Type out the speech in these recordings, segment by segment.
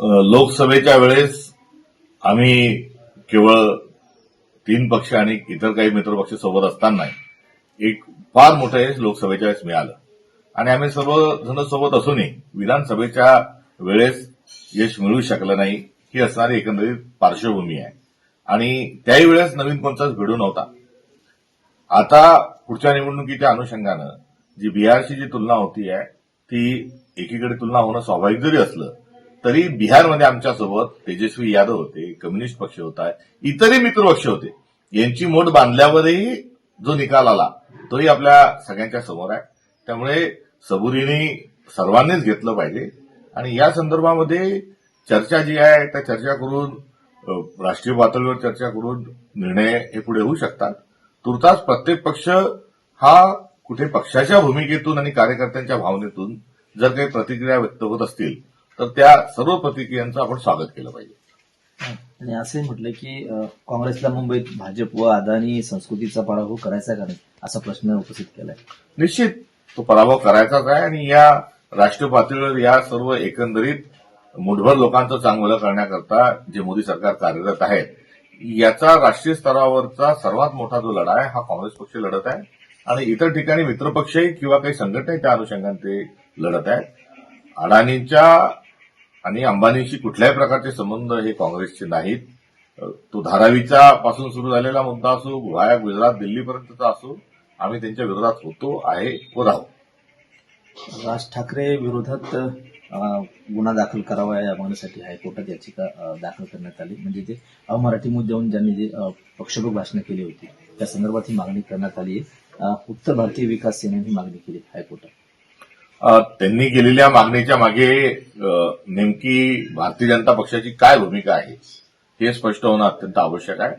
लोकसभेच्या वेळेस आम्ही केवळ तीन पक्ष आणि इतर काही मित्रपक्ष सोबत असताना एक फार मोठं यश लोकसभेच्या वेळेस मिळालं. आणि आम्ही सर्वजण सोबत असूनही विधानसभेच्या वेळेस यश मिळू शकलं नाही ही असणारी एकंदरीत पार्श्वभूमी आहे. आणि त्याही वेळेस नवीन कोणताच भिडू नव्हता. आता पुढच्या निवडणुकीच्या अनुषंगानं जी बिहारची जी तुलना होती आहे ती एकीकडे तुलना होणं स्वाभाविक जरी असलं तरी बिहारमध्ये आमच्यासोबत तेजस्वी यादव होते कम्युनिस्ट पक्ष होता इतरही मित्रपक्ष होते. यांची मोठ बांधल्यावरही जो निकाल आला तोही आपल्या सगळ्यांच्या समोर आहे. त्यामुळे सबुरीने सर्वांनीच घेतलं पाहिजे. आणि या संदर्भामध्ये चर्चा जी आहे त्या चर्चा करून राष्ट्रीय पातळीवर चर्चा करून निर्णय हे पुढे होऊ शकतात. तुर्तास प्रत्येक पक्ष हा कुठे पक्षाच्या भूमिकेतून आणि कार्यकर्त्यांच्या भावनेतून जर काही प्रतिक्रिया व्यक्त होत असतील तर त्या सर्व प्रतिक्रियांचं आपण स्वागत केलं पाहिजे. आणि असंही म्हटलं की काँग्रेसला मुंबईत भाजप व अदानी संस्कृतीचा पराभव करायचा का नाही असा प्रश्न उपस्थित केलाय. निश्चित तो पराभव करायचाच आहे आणि या राष्ट्रीय पातळीवर या सर्व एकंदरीत मुठभर लोकांचं चांगलं करण्याकरता जे मोदी सरकार कार्यरत आहे याचा राष्ट्रीय स्तरावरचा सर्वात मोठा जो लढा आहे हा काँग्रेस पक्ष लढत आहे. आणि इतर ठिकाणी मित्रपक्षही किंवा काही संघटनाही त्या अनुषंगाने ते लढत आहेत. अडाणींच्या आणि अंबानीशी कुठल्याही प्रकारचे संबंध हे काँग्रेसचे नाहीत. तो धारावीचा पासून सुरू झालेला मुद्दा असो वाया गुजरात दिल्लीपर्यंतचा असो आम्ही त्यांच्या विरोधात होतो आहे व राहू राज ठाकरे विरोधात गुन्हा दाखल करावा या मागणीसाठी हायकोर्टात याचिका दाखल करण्यात आली. म्हणजे ते अमराठी मुद्द्यावरून ज्यांनी जे पक्षभोग भाषण भाषणं केली होती त्या संदर्भात ही मागणी करण्यात आली आहे. उत्तर भारतीय विकास सेनेने ही मागणी केली हायकोर्टात. त्यांनी केलेल्या मागणीच्या मागे नेमकी भारतीय जनता पक्षाची काय भूमिका आहे हे स्पष्ट होणं अत्यंत आवश्यक आहे.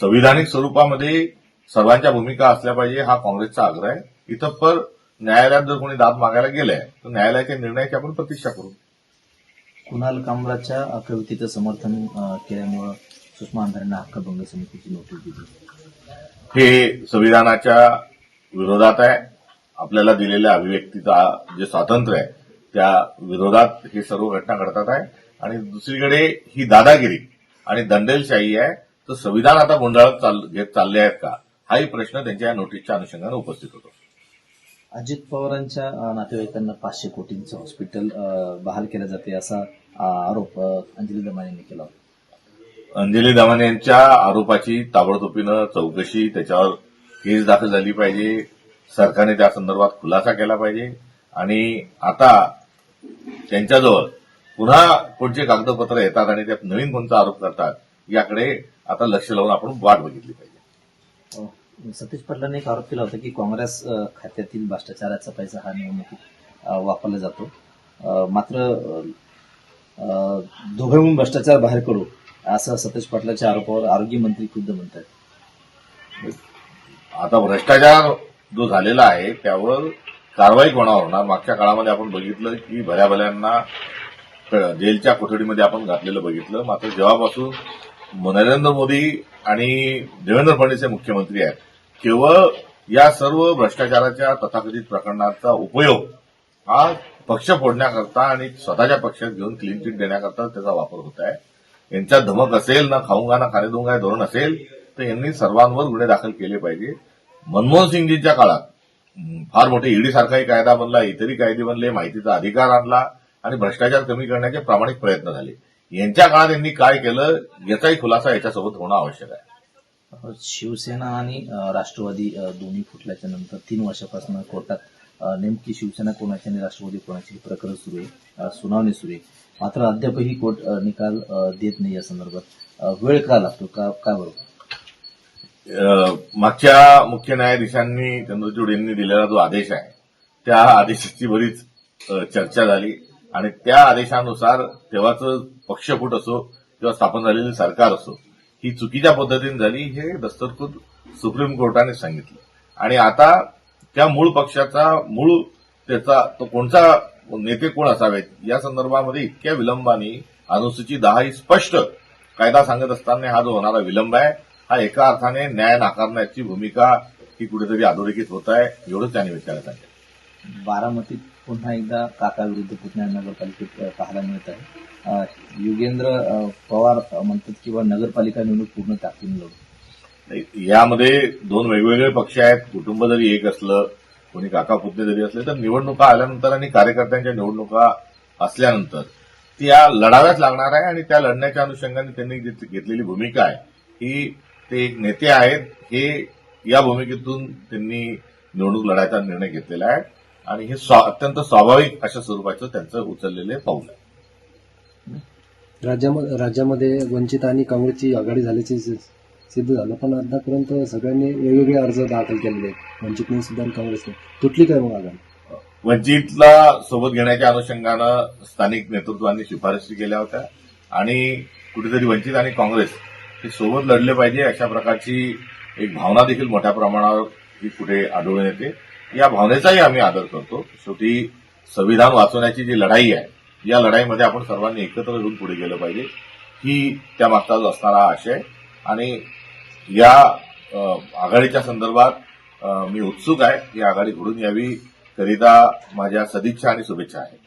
संविधानिक स्वरूपामध्ये सर्वांच्या भूमिका असल्या पाहिजे हा काँग्रेसचा आग्रह आहे. इथं पर न्यायालयात जर कोणी दाद मागायला गेलाय तर न्यायालयाच्या निर्णयाची आपण प्रतीक्षा करू. कुणाल कामराच्या अ, कवितेचं समर्थन केल्यामुळं सुषमा अंधारेंना हक्कभंग समितीची नोटीस दिली. हे संविधानाच्या विरोधात आहे. आपल्याला दिलेल्या अभिव्यक्तीचा जे स्वातंत्र्य आहे त्या विरोधात हे सर्व घटना घडतात आहे. आणि दुसरीकडे ही दादागिरी आणि दंडेलशाही आहे तर संविधान आता गोंधळात घेत चालले आहेत का? हाही प्रश्न त्यांच्या या नोटीसच्या अनुषंगाने उपस्थित होतो. अजित पवारांच्या नातेवाईकांना पाचशे कोटींचं हॉस्पिटल बहाल केलं जाते असा आरोप अंजली दमाने यांनी केला होता. अंजली दमाने यांच्या आरोपाची ताबडतोबीनं चौकशी त्याच्यावर केस दाखल झाली पाहिजे. सरकारने त्या संदर्भात खुलासा केला पाहिजे. आणि आता त्यांच्याजवळ पुन्हा कोणते कागदपत्र येतात आणि त्यात नवीन कोणता आरोप करतात याकडे आता लक्ष लावून आपण वाट बघितली पाहिजे. सतीश पाटलांनी एक आरोप केला होता की काँग्रेस खात्यातील भ्रष्टाचाराचा पैसा हा निवडणुकीत वापरला जातो. मात्र दोघे भ्रष्टाचार बाहेर करू असं सतीश पाटलाच्या आरोपावर आरोग्यमंत्री खुद्द म्हणतात. आता भ्रष्टाचार जो झालेला आहे त्यावर कारवाई कोणावर होणार. मागच्या काळामध्ये आपण बघितलं की भल्या भल्यांना जेलच्या कोठडीमध्ये आपण घातलेलं बघितलं. मात्र जेव्हापासून नरेंद्र मोदी आणि देवेंद्र फडणवीस हे मुख्यमंत्री आहेत केवळ या सर्व भ्रष्टाचाराच्या तथाकथित प्रकरणाचा उपयोग हा पक्ष फोडण्याकरता आणि स्वतःच्या पक्षात घेऊन क्लीन चिट देण्याकरता त्याचा वापर होत आहे. यांच्यात धमक असेल ना खाऊंगा ना खाणे दूंगा हे धोरण असेल तर यांनी सर्वांवर गुन्हे दाखल केले पाहिजे. मनमोहन सिंगजीच्या काळात. फार मोठे ईडी सारखाही कायदा बनला इतरही कायदे बनले माहितीचा अधिकार आणला आणि भ्रष्टाचार कमी करण्याचे प्रामाणिक प्रयत्न झाले. यांच्या काळात यांनी काय केलं? याचाही खुलासा याच्यासोबत होणं आवश्यक आहे. शिवसेना आणि राष्ट्रवादी दोन्ही फुटल्याच्या नंतर तीन वर्षापासून कोर्टात नेमकी शिवसेना कोणाची आणि राष्ट्रवादी कोणाची प्रकरण सुरू आहे सुनावणी सुरू आहे. मात्र अद्यापही कोर्ट निकाल देत नाही या संदर्भात. वेळ का लागतो? का काय बरोबर? मागच्या मुख्य न्यायाधीशांनी चंद्रचूड यांनी दिलेला जो आदेश आहे त्या आदेशाची बरीच चर्चा झाली. आणि त्या आदेशानुसार तेव्हाचं पक्षफूट असो किंवा स्थापन झालेलं सरकार असो ही चुकीच्या पद्धतीने झाली हे दस्तरखुद सुप्रीम कोर्टाने सांगितलं. आणि आता त्या मूळ पक्षाचा मूळ त्याचा तो कोणता नेते कोण असावेत या संदर्भामध्ये इतक्या विलंबाने अनुसूचित दहा ही स्पष्ट कायदा सांगत असताना हा जो होणारा विलंब आहे हा एका अर्थाने न्याय नाकारण्याची भूमिका ही कुठेतरी अधोरेखित होत आहे एवढंच त्यांनी विचारायला सांगितलं बारामतीत पुन्हा एकदा काका विरुद्ध पुतण्या नगरपालिकेत पाहायला मिळत आहे. युगेंद्र पवार म्हणतात किंवा नगरपालिका निवडणूक पूर्ण ताकदीने लढू यामध्ये दोन वेगवेगळे पक्ष आहेत. कुटुंब जरी एक असलं कोणी काका पुतणे जरी असले तर निवडणुका आल्यानंतर आणि कार्यकर्त्यांच्या निवडणुका असल्यानंतर त्या लढाव्याच लागणार आहे आणि त्या लढण्याच्या अनुषंगाने त्यांनी जी घेतलेली भूमिका आहे ही ते एक नेते आहेत हे या भूमिकेतून त्यांनी निवडणूक लढायचा निर्णय घेतलेला आहे. आणि हे अत्यंत स्वाभाविक अशा स्वरूपाचं त्यांचं उचललेले पाऊल आहे. राज्यामध्ये राज्यामध्ये वंचित आणि काँग्रेसची आघाडी झाल्याचे सिद्ध झालं. पण आतापर्यंत सगळ्यांनी वेगवेगळे अर्ज दाखल केलेले आहेत. वंचितने सुद्धा आणि काँग्रेसने तुटली काय मग आघाडी? वंचितला सोबत घेण्याच्या अनुषंगानं स्थानिक नेतृत्वांनी शिफारशी केल्या होत्या. आणि कुठेतरी वंचित आणि काँग्रेस हे सोबत लढले पाहिजे अशा प्रकारची एक भावना देखील मोठ्या प्रमाणावर ही पुढे आढळून येते. या भावनेचाही आम्ही आदर करतो. शेवटी संविधान वाचवण्याची जी लढाई आहे या लढाईमध्ये आपण सर्वांनी एकत्र येऊन पुढे गेलं पाहिजे ही त्यामागचा असणारा आशय. आणि या आघाडीच्या संदर्भात मी उत्सुक आहे ही आघाडी घडून यावी करिता माझ्या सदिच्छा आणि शुभेच्छा आहेत.